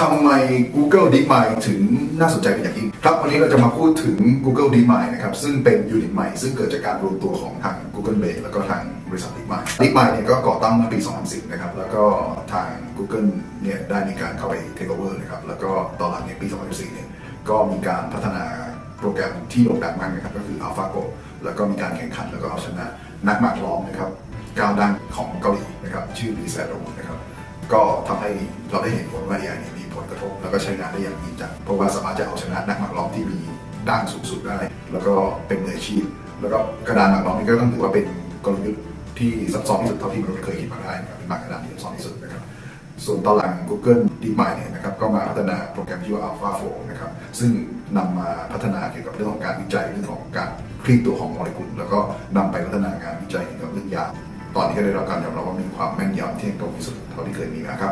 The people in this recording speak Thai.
ทำไม Google DeepMind ถึงน่าสนใจเป็นอย่างยิ่งครับวันนี้เราจะมาพูดถึง Google DeepMind นะครับซึ่งเป็นยูนิตใหม่ซึ่งเกิดจากการรวมตัวของทาง Google Bay แล้วก็ทางบริษัท DeepMind DeepMind เนี่ยก็ก่อตั้งเมื่อปี 2010 นะครับ แล้วก็ทาง Google เนี่ยได้มีการเข้าไป take over นะครับแล้วก็ตอนหลังเนี่ยปี 2014 เนี่ยก็มีการพัฒนาโปรแกรมที่โด่งดังมากนะครับก็คือ AlphaGo แล้วก็มีการแข่งขันแล้วก็เอาชนะนักหมากล้อมนะครับก้าวดังของเกาหลีนะครับชื่อลีแซโรนะครับก็ทำให้เราได้เห็นผลว่า AI นี่ ผลกระทบแล้วก็ใช้งานได้อย่างจริงจังเพราะว่าสามารถจะเอาชนะนักหมากล้อมที่มีด้านสูงสุดได้ แล้วก็เป็นมืออาชีพ แล้วก็กระดานหมากล้อมนี่ก็ต้องถือว่าเป็นกลยุทธ์ที่ซับซ้อนที่สุดเท่าที่มนุษย์เคยคิดมาได้นะครับเป็นหมากกระดานที่ซับซ้อนที่สุดนะครับส่วนตอนหลัง Google DeepMind เนี่ยนะครับก็มาพัฒนาโปรแกรมที่ว่า AlphaFo นะครับซึ่งนำมาพัฒนาเกี่ยวกับเรื่องของการวิจัยเรื่องของการคลี่ตัวของโมเลกุล แล้วก็นำไปพัฒนางานวิจัยเกี่ยวกับเรื่องยาตอนนี้ก็ได้รับการยอมรับว่ามีความแม่นยำที่ตรงที่สุดเท่าที่เคยมีมาครับ